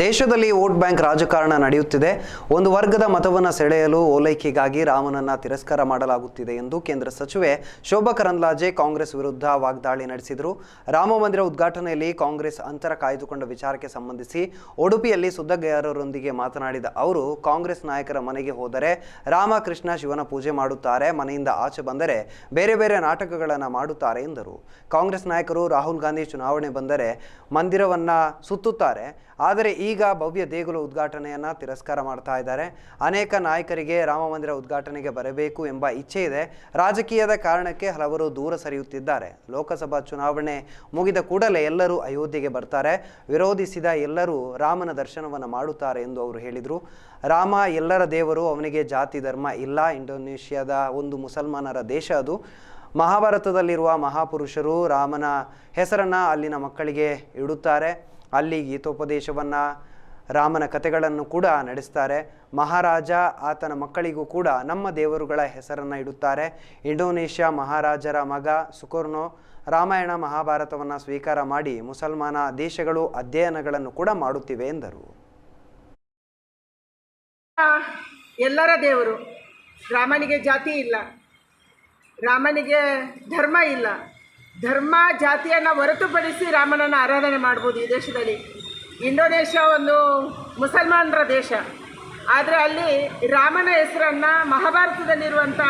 ದೇಶದಲ್ಲಿ vote bank ರಾಜಕಾರಣ ನಡೆಯುತ್ತಿದೆ. ಒಂದು ವರ್ಗದ ಮತವನ್ನು ಸೆಳೆಯಲು ಓಲೈಕೆಗಾಗಿ ರಾಮನನ್ನ ತಿರಸ್ಕಾರ ಮಾಡಲಾಗುತ್ತಿದೆ ಎಂದು ಕೇಂದ್ರ ಸಚಿವೆ ಶೋಭಾ ಕರಂದ್ಲಾಜೆ ಕಾಂಗ್ರೆಸ್ ವಿರುದ್ಧ ವಾಗ್ದಾಳಿ ನಡೆಸಿದರು. ರಾಮ ಮಂದಿರ ಉದ್ಘಾಟನೆಯಲ್ಲಿ ಕಾಂಗ್ರೆಸ್ ಅಂತರ ಕಾಯ್ದುಕೊಂಡ ವಿಚಾರಕ್ಕೆ ಸಂಬಂಧಿಸಿ ಉಡುಪಿಯಲ್ಲಿ ಸುದ್ದಿಗಾರರೊಂದಿಗೆ ಮಾತನಾಡಿದ ಅವರು, ಕಾಂಗ್ರೆಸ್ ನಾಯಕರ ಮನೆಗೆ ಹೋದರೆ ರಾಮಕೃಷ್ಣ ಶಿವನ ಪೂಜೆ ಮಾಡುತ್ತಾರೆ, ಮನೆಯಿಂದ ಆಚೆ ಬಂದರೆ ಬೇರೆ ಬೇರೆ ನಾಟಕಗಳನ್ನು ಮಾಡುತ್ತಾರೆ ಎಂದರು. ಕಾಂಗ್ರೆಸ್ ನಾಯಕರು ರಾಹುಲ್ ಗಾಂಧಿ ಚುನಾವಣೆ ಬಂದರೆ ಮಂದಿರವನ್ನ ಸುತ್ತುತ್ತಾರೆ, ಆದರೆ ಈಗ ಭವ್ಯ ದೇಗುಲ ಉದ್ಘಾಟನೆಯನ್ನ ತಿರಸ್ಕಾರ ಮಾಡ್ತಾ ಇದ್ದಾರೆ. ಅನೇಕ ನಾಯಕರಿಗೆ ರಾಮ ಮಂದಿರ ಉದ್ಘಾಟನೆಗೆ ಬರಬೇಕು ಎಂಬ ಇಚ್ಛೆ ಇದೆ. ರಾಜಕೀಯದ ಕಾರಣಕ್ಕೆ ಹಲವರು ದೂರ ಸರಿಯುತ್ತಿದ್ದಾರೆ. ಲೋಕಸಭಾ ಚುನಾವಣೆ ಮುಗಿದ ಕೂಡಲೇ ಎಲ್ಲರೂ ಅಯೋಧ್ಯೆಗೆ ಬರ್ತಾರೆ. ವಿರೋಧಿಸಿದ ಎಲ್ಲರೂ ರಾಮನ ದರ್ಶನವನ್ನು ಮಾಡುತ್ತಾರೆ ಎಂದು ಅವರು ಹೇಳಿದರು. ರಾಮ ಎಲ್ಲರ ದೇವರು, ಅವನಿಗೆ ಜಾತಿ, ಧರ್ಮ ಇಲ್ಲ. ಇಂಡೋನೇಷ್ಯಾದ ಒಂದು ಮುಸಲ್ಮಾನರ ದೇಶ ಅದು. ಮಹಾಭಾರತದಲ್ಲಿರುವ ಮಹಾಪುರುಷರು ರಾಮನ ಹೆಸರನ್ನು ಅಲ್ಲಿನ ಮಕ್ಕಳಿಗೆ ಇಡುತ್ತಾರೆ. ಅಲ್ಲಿ ಗೀತೋಪದೇಶವನ್ನು ರಾಮನ ಕಥೆಗಳನ್ನು ಕೂಡ ನಡೆಸ್ತಾರೆ. ಮಹಾರಾಜ ಆತನ ಮಕ್ಕಳಿಗೂ ಕೂಡ ನಮ್ಮ ದೇವರುಗಳ ಹೆಸರನ್ನು ಇಡುತ್ತಾರೆ. ಇಂಡೋನೇಷ್ಯಾ ಮಹಾರಾಜರ ಮಗ ಸುಕೋರ್ನೋ ರಾಮಾಯಣ ಮಹಾಭಾರತವನ್ನು ಸ್ವೀಕಾರ ಮಾಡಿ ಮುಸಲ್ಮಾನ ದೇಶಗಳು ಅಧ್ಯಯನಗಳನ್ನು ಕೂಡ ಮಾಡುತ್ತಿವೆ ಎಂದರು. ಎಲ್ಲರ ದೇವರು ರಾಮನಿಗೆ ಜಾತಿ ಇಲ್ಲ. ರಾಮನಿಗೆ ಧರ್ಮ ಇಲ್ಲ. ಧರ್ಮ ಜಾತಿಯನ್ನು ಹೊರತುಪಡಿಸಿ ರಾಮನನ್ನು ಆರಾಧನೆ ಮಾಡ್ಬೋದು ಈ ದೇಶದಲ್ಲಿ. ಇಂಡೋನೇಷ್ಯಾ ಒಂದು ಮುಸಲ್ಮಾನರ ದೇಶ. ಆದರೆ ಅಲ್ಲಿ ರಾಮನ ಹೆಸರನ್ನು ಮಹಾಭಾರತದಲ್ಲಿರುವಂಥ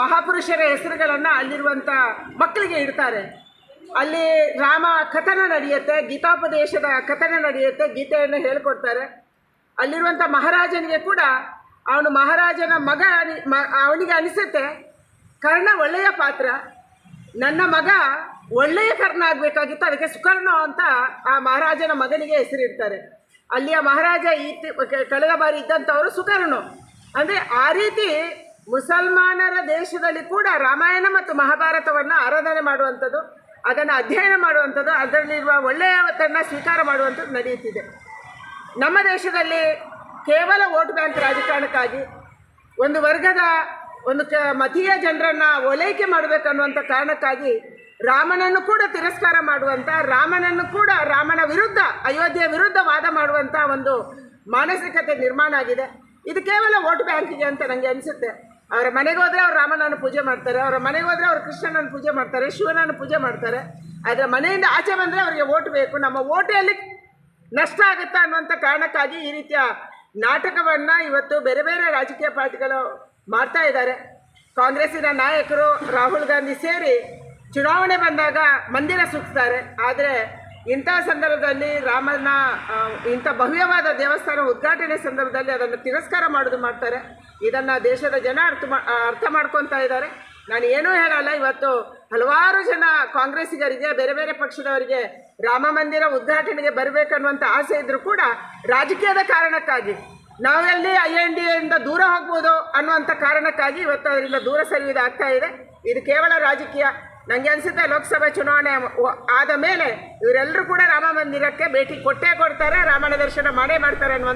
ಮಹಾಪುರುಷರ ಹೆಸರುಗಳನ್ನು ಅಲ್ಲಿರುವಂಥ ಮಕ್ಕಳಿಗೆ ಇಡ್ತಾರೆ. ಅಲ್ಲಿ ರಾಮ ಕಥನ ನಡೆಯುತ್ತೆ, ಗೀತಾಪದೇಶದ ಕಥನ ನಡೆಯುತ್ತೆ, ಗೀತೆಯನ್ನು ಹೇಳ್ಕೊಡ್ತಾರೆ. ಅಲ್ಲಿರುವಂಥ ಮಹಾರಾಜನಿಗೆ ಕೂಡ ಅವನು ಮಹಾರಾಜನ ಮಗ ಅವನಿಗೆ ಅನಿಸುತ್ತೆ. ಕರ್ಣ ಒಳ್ಳೆಯ ಪಾತ್ರ. ನನ್ನ ಮಗ ಒಳ್ಳೆಯ ಕರ್ಣ ಆಗಬೇಕಾಗಿತ್ತು, ಅದಕ್ಕೆ ಸುಕರ್ಣ ಅಂತ ಆ ಮಹಾರಾಜನ ಮಗನಿಗೆ ಹೆಸರಿಡ್ತಾರೆ. ಅಲ್ಲಿಯ ಮಹಾರಾಜ ಈ ಕಳೆದ ಬಾರಿ ಇದ್ದಂಥವರು ಸುಕರ್ಣ ಅಂದರೆ ಆ ರೀತಿ ಮುಸಲ್ಮಾನರ ದೇಶದಲ್ಲಿ ಕೂಡ ರಾಮಾಯಣ ಮತ್ತು ಮಹಾಭಾರತವನ್ನು ಆರಾಧನೆ ಮಾಡುವಂಥದ್ದು, ಅದನ್ನು ಅಧ್ಯಯನ ಮಾಡುವಂಥದ್ದು, ಅದರಲ್ಲಿರುವ ಒಳ್ಳೆಯತನ್ನು ಸ್ವೀಕಾರ ಮಾಡುವಂಥದ್ದು ನಡೆಯುತ್ತಿದೆ. ನಮ್ಮ ದೇಶದಲ್ಲಿ ಕೇವಲ ವೋಟ್ ಬ್ಯಾಂಕ್ ರಾಜಕಾರಣಕ್ಕಾಗಿ ಒಂದು ವರ್ಗದ ಒಂದು ಕ ಮತೀಯ ಜನರನ್ನು ಓಲೈಕೆ ಮಾಡಬೇಕನ್ನುವಂಥ ಕಾರಣಕ್ಕಾಗಿ ರಾಮನನ್ನು ಕೂಡ ತಿರಸ್ಕಾರ ಮಾಡುವಂಥ ರಾಮನನ್ನು ಕೂಡ ರಾಮನ ವಿರುದ್ಧ, ಅಯೋಧ್ಯೆಯ ವಿರುದ್ಧ ವಾದ ಮಾಡುವಂಥ ಒಂದು ಮಾನಸಿಕತೆ ನಿರ್ಮಾಣ ಆಗಿದೆ. ಇದು ಕೇವಲ ವೋಟ್ ಬ್ಯಾಂಕಿಗೆ ಅಂತ ನನಗೆ ಅನಿಸುತ್ತೆ. ಅವರ ಮನೆಗೆ ಹೋದರೆ ಅವ್ರು ರಾಮನನ್ನು ಪೂಜೆ ಮಾಡ್ತಾರೆ, ಅವರ ಮನೆಗೆ ಹೋದರೆ ಅವರು ಕೃಷ್ಣನನ್ನು ಪೂಜೆ ಮಾಡ್ತಾರೆ, ಶಿವನನ್ನು ಪೂಜೆ ಮಾಡ್ತಾರೆ. ಆದರೆ ಮನೆಯಿಂದ ಆಚೆ ಬಂದರೆ ಅವರಿಗೆ ಓಟ್ ಬೇಕು. ನಮ್ಮ ಓಟೆಯಲ್ಲಿ ನಷ್ಟ ಆಗುತ್ತಾ ಅನ್ನುವಂಥ ಕಾರಣಕ್ಕಾಗಿ ಈ ರೀತಿಯ ನಾಟಕವನ್ನು ಇವತ್ತು ಬೇರೆ ಬೇರೆ ರಾಜಕೀಯ ಪಾರ್ಟಿಗಳು ಮಾಡ್ತಾ ಇದ್ದಾರೆ. ಕಾಂಗ್ರೆಸ್ಸಿನ ನಾಯಕರು ರಾಹುಲ್ ಗಾಂಧಿ ಸೇರಿ ಚುನಾವಣೆ ಬಂದಾಗ ಮಂದಿರ ಸುತ್ತಾರೆ. ಆದರೆ ಇಂಥ ಸಂದರ್ಭದಲ್ಲಿ ರಾಮನ ಇಂಥ ಭವ್ಯವಾದ ದೇವಸ್ಥಾನ ಉದ್ಘಾಟನೆ ಸಂದರ್ಭದಲ್ಲಿ ಅದನ್ನು ತಿರಸ್ಕಾರ ಮಾಡೋದು ಮಾಡ್ತಾರೆ. ಇದನ್ನು ದೇಶದ ಜನ ಅರ್ಥ ಮಾ ಅರ್ಥ ಮಾಡ್ಕೊತಾ ಇದ್ದಾರೆ. ನಾನು ಏನೂ ಹೇಳಲ್ಲ, ಇವತ್ತು ಹಲವಾರು ಜನ ಕಾಂಗ್ರೆಸ್ಸಿಗರಿಗೆ, ಬೇರೆ ಬೇರೆ ಪಕ್ಷದವರಿಗೆ ರಾಮ ಮಂದಿರ ಉದ್ಘಾಟನೆಗೆ ಬರಬೇಕನ್ನುವಂಥ ಆಸೆ ಇದ್ದರೂ ಕೂಡ ರಾಜಕೀಯದ ಕಾರಣಕ್ಕಾಗಿ. ನಾವೆಲ್ಲಿ ಐ ಎನ್ ಡಿ ಎಯಿಂದ ದೂರ ಹೋಗ್ಬೋದು ಅನ್ನುವಂಥ ಕಾರಣಕ್ಕಾಗಿ ಇವತ್ತು ಅದರಿಂದ ದೂರ ಸರಿಯುವುದು ಆಗ್ತಾ ಇದೆ. ಇದು ಕೇವಲ ರಾಜಕೀಯ. ನನಗೆ ಅನಿಸುತ್ತೆ ಲೋಕಸಭೆ ಚುನಾವಣೆ ಆದ ಮೇಲೆ ಇವರೆಲ್ಲರೂ ಕೂಡ ರಾಮ ಮಂದಿರಕ್ಕೆ ಭೇಟಿ ಕೊಟ್ಟೇ ಕೊಡ್ತಾರೆ, ರಾಮನ ದರ್ಶನ ಮಾಡೇ ಮಾಡ್ತಾರೆ ಅನ್ನುವಂಥ